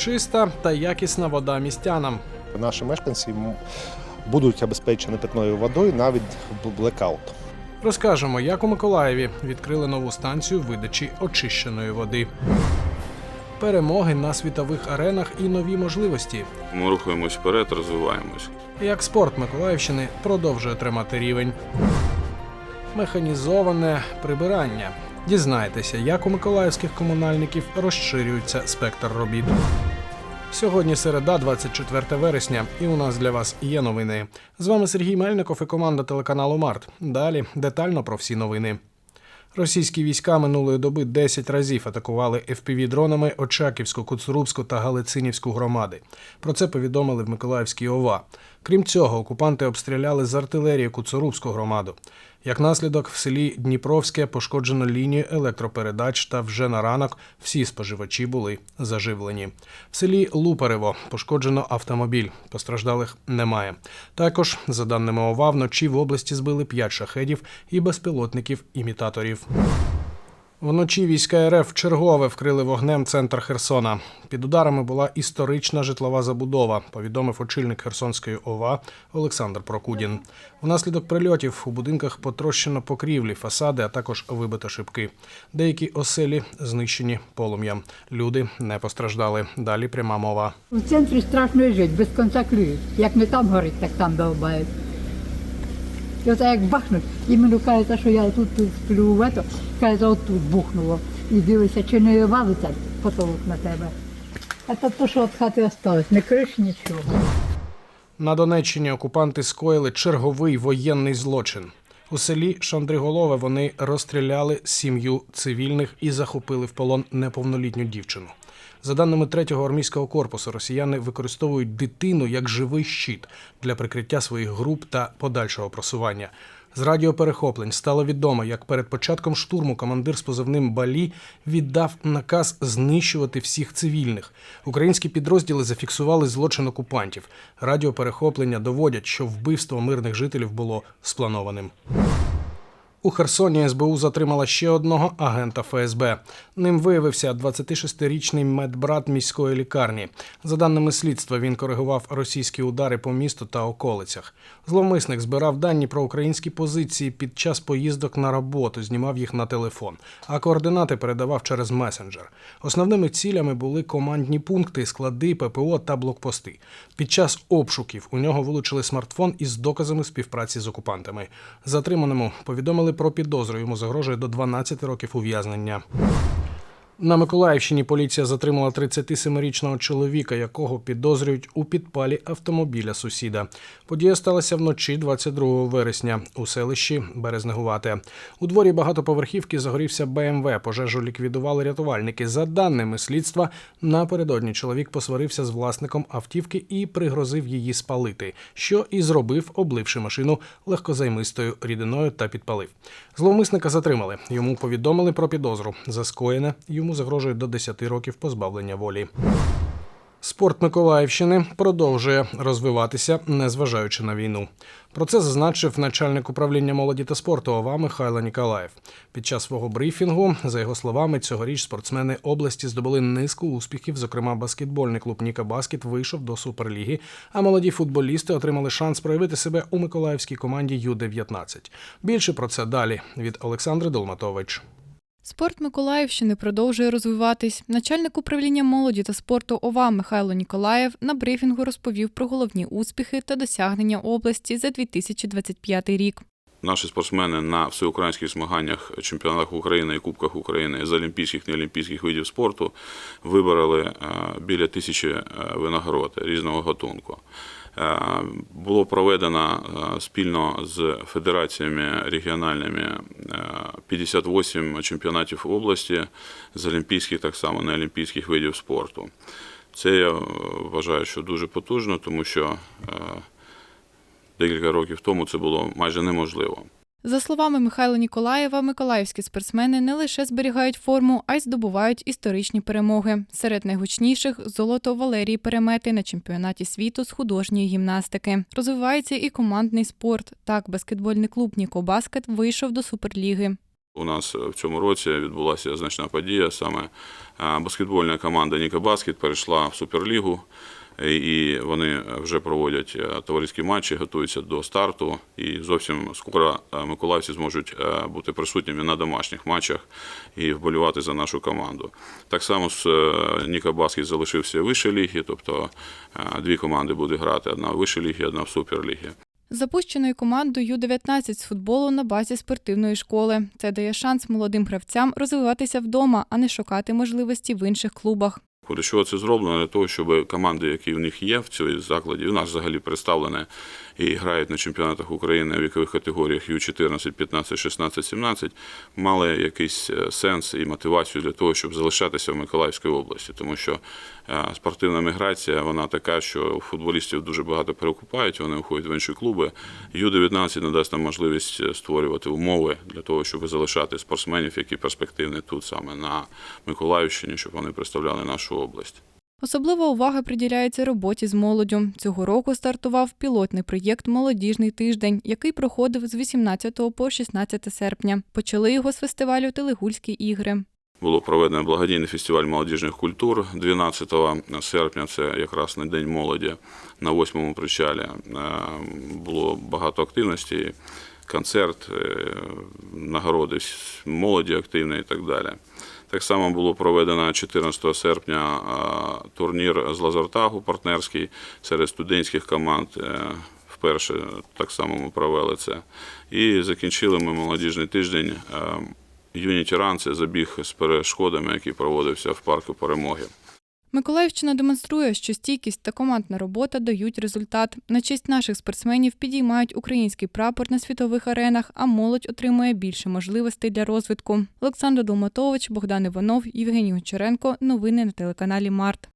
Чиста та якісна вода містянам. Наші мешканці будуть обезпечені питною водою навіть в блекаут. Розкажемо, як у Миколаєві відкрили нову станцію видачі очищеної води. Перемоги на світових аренах і нові можливості. Ми рухаємось вперед, розвиваємось. Як спорт Миколаївщини продовжує тримати рівень. Механізоване прибирання. Дізнайтеся, як у миколаївських комунальників розширюється спектр робіт. Сьогодні середа, 24 вересня, і у нас для вас є новини. З вами Сергій Мельников і команда телеканалу Март. Далі детально про всі новини. Російські війська минулої доби 10 разів атакували FPV-дронами Очаківську, Куцурубську та Галицинівську громади. Про це повідомили в Миколаївській ОВА. Крім цього, окупанти обстріляли з артилерії Куцурубську громаду. Як наслідок, в селі Дніпровське пошкоджено лінію електропередач, та вже на ранок всі споживачі були заживлені. В селі Лупарево пошкоджено автомобіль. Постраждалих немає. Також, за даними ОВА, вночі в області збили 5 шахедів і безпілотників-імітаторів. Вночі війська РФ чергове вкрили вогнем центр Херсона. Під ударами була історична житлова забудова, повідомив очільник Херсонської ОВА Олександр Прокудін. Внаслідок прильотів у будинках потрощено покрівлі, фасади, а також вибито шибки. Деякі оселі знищені полум'ям. Люди не постраждали. Далі пряма мова. У центрі страшно жити, без кінця клюють. Як не там горить, так там довбають. І оце як бахнуть, іменно кажеться, що я тут, сплю, в ето, кажеться, от тут бухнуло. І дивишся, чи не валиться потолок на тебе. А то, то що від хати осталось, не криш нічого. На Донеччині окупанти скоїли черговий воєнний злочин. У селі Шандриголове вони розстріляли сім'ю цивільних і захопили в полон неповнолітню дівчину. За даними третього армійського корпусу, росіяни використовують дитину як живий щит для прикриття своїх груп та подальшого просування. З радіоперехоплень стало відомо, як перед початком штурму командир з позивним Балі віддав наказ знищувати всіх цивільних. Українські підрозділи зафіксували злочин окупантів. Радіоперехоплення доводять, що вбивство мирних жителів було спланованим. У Херсоні СБУ затримала ще одного агента ФСБ. Ним виявився 26-річний медбрат міської лікарні. За даними слідства, він коригував російські удари по місту та околицях. Зловмисник збирав дані про українські позиції під час поїздок на роботу, знімав їх на телефон, а координати передавав через месенджер. Основними цілями були командні пункти, склади, ППО та блокпости. Під час обшуків у нього вилучили смартфон із доказами співпраці з окупантами. Затриманому повідомили про підозру. Йому загрожує до 12 років ув'язнення. На Миколаївщині поліція затримала 37-річного чоловіка, якого підозрюють у підпалі автомобіля сусіда. Подія сталася вночі 22 вересня у селищі Березнегувате. У дворі багатоповерхівки загорівся БМВ. Пожежу ліквідували рятувальники. За даними слідства, напередодні чоловік посварився з власником автівки і пригрозив її спалити, що і зробив, обливши машину легкозаймистою рідиною та підпалив. Зловмисника затримали. Йому повідомили про підозру. За скоєне йому загрожує до 10 років позбавлення волі. Спорт Миколаївщини продовжує розвиватися, незважаючи на війну. Про це зазначив начальник управління молоді та спорту ОВА Михайло Ніколаєв. Під час свого брифінгу, за його словами, цьогоріч спортсмени області здобули низку успіхів. Зокрема, баскетбольний клуб Ніка Баскет вийшов до суперліги, а молоді футболісти отримали шанс проявити себе у миколаївській команді Ю-19. Більше про це далі від Олександри Долматович. Спорт Миколаївщини продовжує розвиватись. Начальник управління молоді та спорту ОВА Михайло Ніколаєв на брифінгу розповів про головні успіхи та досягнення області за 2025 рік. Наші спортсмени на всеукраїнських змаганнях, чемпіонатах України і Кубках України з олімпійських і неолімпійських видів спорту вибороли е, біля тисячі е, винагород різного гатунку. Е, Було проведено е, спільно з федераціями регіональними е, 58 чемпіонатів області з олімпійських, так само неолімпійських видів спорту. Це я е, вважаю, що дуже потужно, тому що е, декілька років тому це було майже неможливо. За словами Михайла Ніколаєва, миколаївські спортсмени не лише зберігають форму, а й здобувають історичні перемоги. Серед найгучніших золото Валерії Перемети на чемпіонаті світу з художньої гімнастики. Розвивається і командний спорт. Так, баскетбольний клуб Ніко Баскет вийшов до суперліги. У нас в цьому році відбулася значна подія. Саме е, баскетбольна команда Ніка Баскет перейшла в Суперлігу, е, і вони вже проводять е, товариські матчі, готуються до старту. І зовсім скоро е, миколаївці зможуть е, бути присутніми на домашніх матчах і вболівати за нашу команду. Так само з Ніка Баскет залишився в вищій лігі, тобто дві команди будуть грати: одна в вищій лігі, одна в суперлігі. Запущеною командою Ю-19 з футболу на базі спортивної школи. Це дає шанс молодим гравцям розвиватися вдома, а не шукати можливості в інших клубах. Для чого це зроблено? Для того, щоб команди, які в них є в цій закладі, у нас взагалі представлені і грають на чемпіонатах України в вікових категоріях Ю-14, 15, 16, 17, мали якийсь е, сенс і мотивацію для того, щоб залишатися в Миколаївській області. Тому що е, спортивна міграція вона така, що футболістів дуже багато перекупають, вони уходять в інші клуби. Ю-19 надасть нам можливість е, створювати умови для того, щоб залишати спортсменів, які перспективні тут саме на Миколаївщині, щоб вони представляли нашу область. Особлива увага приділяється роботі з молоддю. Цього року стартував пілотний проєкт Молодіжний тиждень, який проходив з 18 по 16 серпня. Почали його з фестивалю Телегульські ігри. Було проведено благодійний фестиваль молодіжних культур 12 серпня. Це якраз на День молоді на восьмому причалі. Е, Було багато активності, концерт, е, нагороди молоді активної і так далі. Так само було проведено 14 серпня е, турнір з лазертагу партнерський серед студентських команд. Е, Вперше так само ми провели це. І закінчили ми молодіжний тиждень. е, Юніті Ран це забіг з перешкодами, який проводився в парку перемоги. Миколаївщина демонструє, що стійкість та командна робота дають результат. На честь наших спортсменів підіймають український прапор на світових аренах, а молодь отримує більше можливостей для розвитку. Олександр Долматович, Богдан Іванов, Євгеній Гончаренко. Новини на телеканалі Март.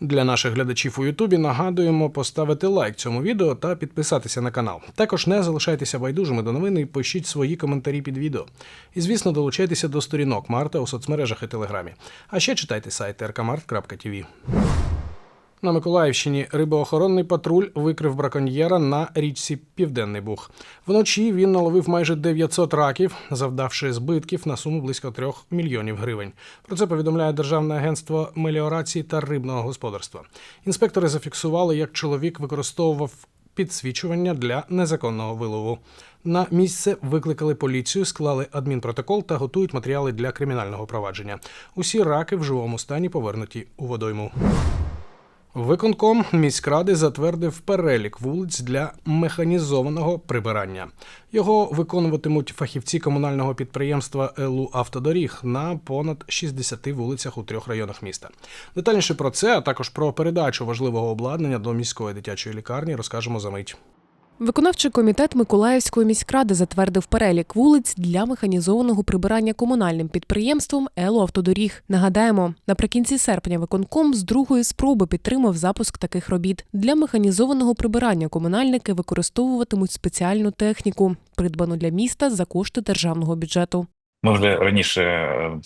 Для наших глядачів у Ютубі нагадуємо поставити лайк цьому відео та підписатися на канал. Також не залишайтеся байдужими до новини і пишіть свої коментарі під відео. І, звісно, долучайтеся до сторінок Марта у соцмережах і Телеграмі. А ще читайте сайт rkmart.tv. На Миколаївщині рибоохоронний патруль викрив браконьєра на річці Південний Буг. Вночі він наловив майже 900 раків, завдавши збитків на суму близько 3 мільйонів гривень. Про це повідомляє Державне агентство меліорації та рибного господарства. Інспектори зафіксували, як чоловік використовував підсвічування для незаконного вилову. На місце викликали поліцію, склали адмінпротокол та готують матеріали для кримінального провадження. Усі раки в живому стані повернуті у водойму. Виконком міськради затвердив перелік вулиць для механізованого прибирання. Його виконуватимуть фахівці комунального підприємства ЕЛУ Автодоріг на понад 60 вулицях у трьох районах міста. Детальніше про це, а також про передачу важливого обладнання до міської дитячої лікарні, розкажемо за мить. Виконавчий комітет Миколаївської міськради затвердив перелік вулиць для механізованого прибирання комунальним підприємством «Ело Автодоріг». Нагадаємо, наприкінці серпня виконком з другої спроби підтримав запуск таких робіт. Для механізованого прибирання комунальники використовуватимуть спеціальну техніку, придбану для міста за кошти державного бюджету. Ми вже раніше е,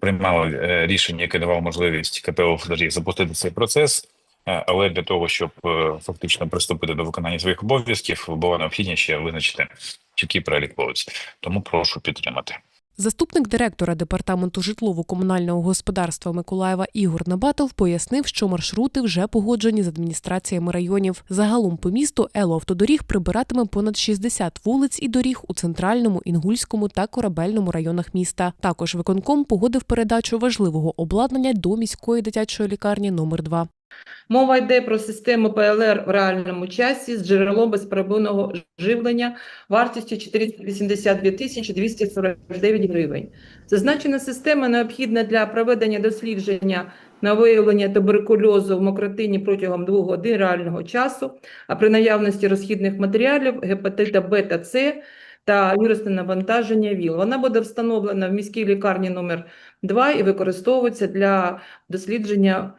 приймали е, рішення, яке давало можливість КП «Автодоріг» запустити цей процес, але для того, щоб е, фактично приступити до виконання своїх обов'язків, було необхідно ще визначити чіткий перелік вулиць. Тому прошу підтримати. Заступник директора департаменту житлово-комунального господарства Миколаєва Ігор Набатов пояснив, що маршрути вже погоджені з адміністраціями районів. Загалом по місту Ело Автодоріг прибиратиме понад 60 вулиць і доріг у центральному, інгульському та корабельному районах міста. Також виконком погодив передачу важливого обладнання до міської дитячої лікарні номер 2 Мова йде про систему ПЛР в реальному часі з джерелом безперебойного живлення вартістю 482 тисячі 249 гривень. Зазначена система необхідна для проведення дослідження на виявлення туберкульозу в мокротині протягом двох годин реального часу, а при наявності розхідних матеріалів гепатита Б та С та вірусне навантаження ВІЛ. Вона буде встановлена в міській лікарні номер 2 і використовується для дослідження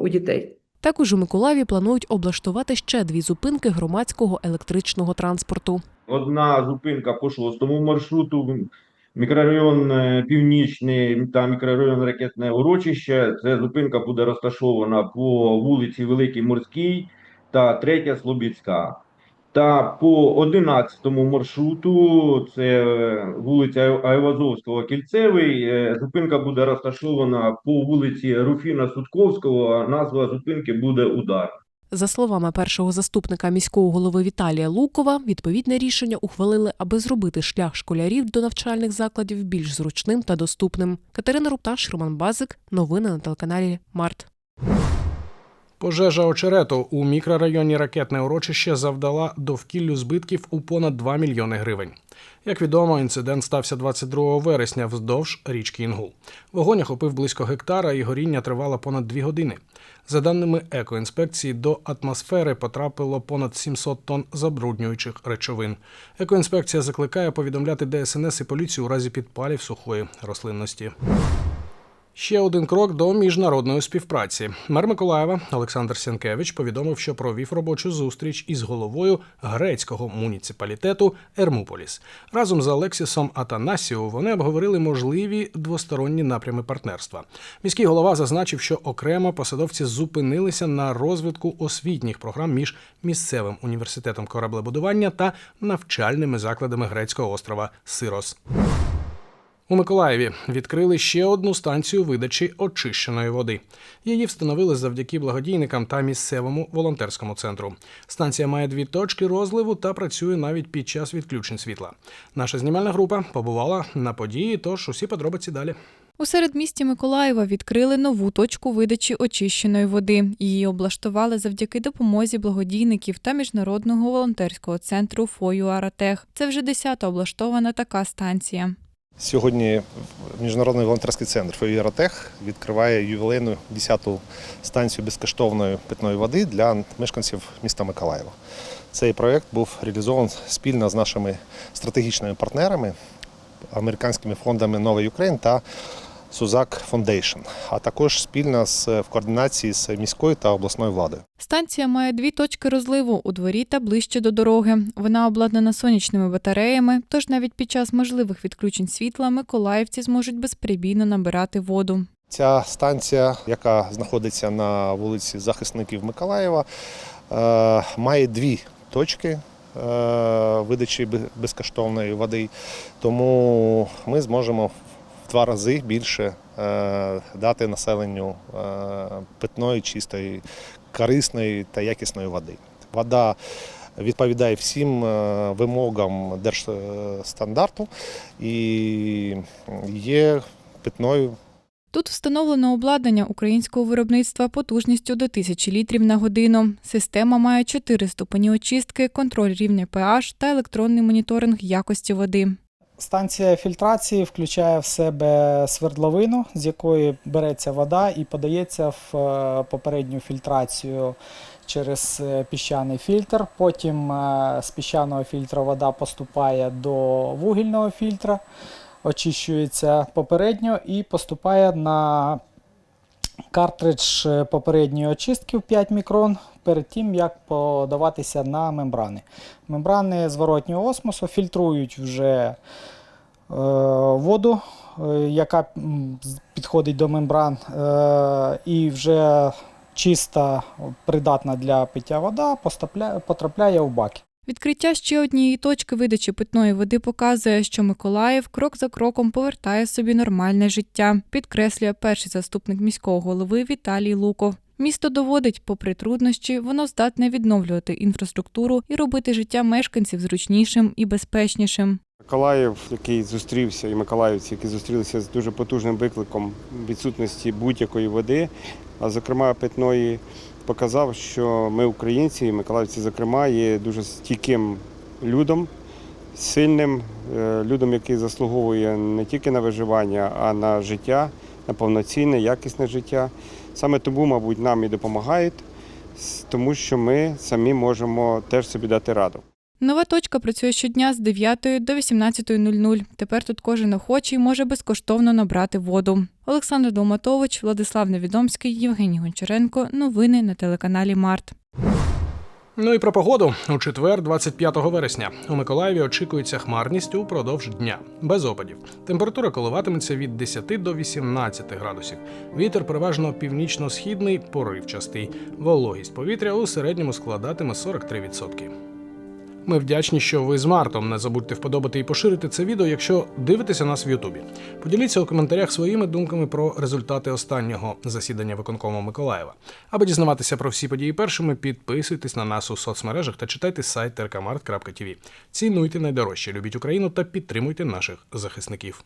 у дітей. Також у Миколаєві планують облаштувати ще дві зупинки громадського електричного транспорту. Одна зупинка по шостому маршруту, мікрорайон е, Північний та мікрорайон Ракетне урочище. Це зупинка буде розташована по вулиці Великій Морській та третя Слобідська. Та по 11-му маршруту, це е, вулиця Айвазовського, Кільцевий, е, зупинка буде розташована по вулиці Руфіна Судковського, назва зупинки буде Удар. За словами першого заступника міського голови Віталія Лукова, відповідне рішення ухвалили, аби зробити шлях школярів до навчальних закладів більш зручним та доступним. Катерина Рупташ, Роман Базик. Новини на телеканалі Март. Пожежа очерету у мікрорайоні Ракетне урочище завдала довкіллю збитків у понад 2 мільйони гривень. Як відомо, інцидент стався 22 вересня вздовж річки Інгул. Вогонь охопив близько гектара і горіння тривало понад 2 години. За даними екоінспекції, до атмосфери потрапило понад 700 тонн забруднюючих речовин. Екоінспекція закликає повідомляти ДСНС і поліцію у разі підпалів сухої рослинності. Ще один крок до міжнародної співпраці. Мер Миколаєва Олександр Сянкевич повідомив, що провів робочу зустріч із головою грецького муніципалітету Ермуполіс. Разом з Алексісом Атанасіо вони обговорили можливі двосторонні напрями партнерства. Міський голова зазначив, що окремо посадовці зупинилися на розвитку освітніх програм між місцевим університетом кораблебудування та навчальними закладами грецького острова Сирос. У Миколаєві відкрили ще одну станцію видачі очищеної води. Її встановили завдяки благодійникам та місцевому волонтерському центру. Станція має дві точки розливу та працює навіть під час відключень світла. Наша знімальна група побувала на події, тож усі подробиці далі. У середмісті Миколаєва відкрили нову точку видачі очищеної води. Її облаштували завдяки допомозі благодійників та міжнародного волонтерського центру Фоюаратех. Це вже десята облаштована така станція. Сьогодні Міжнародний волонтерський центр «Февіратех» відкриває ювілейну 10-ту станцію безкоштовної питної води для мешканців міста Миколаєва. Цей проєкт був реалізований спільно з нашими стратегічними партнерами, американськими фондами Нова Україн та Сузак Фондейшн, а також спільно з в координації з міською та обласною владою. Станція має дві точки розливу у дворі та ближче до дороги. Вона обладнана сонячними батареями, тож навіть під час можливих відключень світла миколаївці зможуть безперебійно набирати воду. Ця станція, яка знаходиться на вулиці Захисників Миколаєва, е, має дві точки е, видачі безкоштовної води, тому ми зможемо два рази більше е, дати населенню е, питної, чистої, корисної та якісної води. Вода відповідає всім е, вимогам держстандарту і є питною Тут встановлено обладнання українського виробництва потужністю до 1000 літрів на годину. Система має чотири ступені очистки, контроль рівня pH та електронний моніторинг якості води. Станція фільтрації включає в себе свердловину, з якої береться вода і подається в е, попередню фільтрацію через е, піщаний фільтр. Потім е, з піщаного фільтра вода поступає до вугільного фільтра, очищується попередньо і поступає на картридж попередньої очистки в 5 мікрон перед тим, як подаватися на мембрани. Мембрани зворотнього осмосу фільтрують вже е, воду, е, яка підходить до мембран, е, і вже чиста, придатна для пиття вода потрапляє в баки. Відкриття ще однієї точки видачі питної води показує, що Миколаїв крок за кроком повертає собі нормальне життя, підкреслює перший заступник міського голови Віталій Луков. Місто доводить, попри труднощі, воно здатне відновлювати інфраструктуру і робити життя мешканців зручнішим і безпечнішим. Миколаїв, який зустрівся, і миколаївці, які зустрілися з дуже потужним викликом відсутності будь-якої води, а зокрема питної, показав, що ми, українці, і миколаївці, зокрема, є дуже стійким людом, сильним е, людом, який заслуговує не тільки на виживання, а на життя, на повноцінне, якісне життя. Саме тому, мабуть, нам і допомагають, тому що ми самі можемо теж собі дати раду. Нова точка працює щодня з 9 до 18.00. Тепер тут кожен охочий може безкоштовно набрати воду. Олександр Долматович, Владислав Невідомський, Євгеній Гончаренко. Новини на телеканалі Март. Ну і про погоду у четвер, 25 вересня. У Миколаєві очікується хмарність упродовж дня, без опадів. Температура коливатиметься від 10 до 18 градусів. Вітер переважно північно-східний, поривчастий. Вологість повітря у середньому складатиме 43%. Ми вдячні, що ви з Мартом. Не забудьте вподобати і поширити це відео, якщо дивитеся нас в Ютубі. Поділіться у коментарях своїми думками про результати останнього засідання виконкому Миколаєва. Аби дізнаватися про всі події першими, підписуйтесь на нас у соцмережах та читайте сайт rkmart.tv. Цінуйте найдорожче, любіть Україну та підтримуйте наших захисників.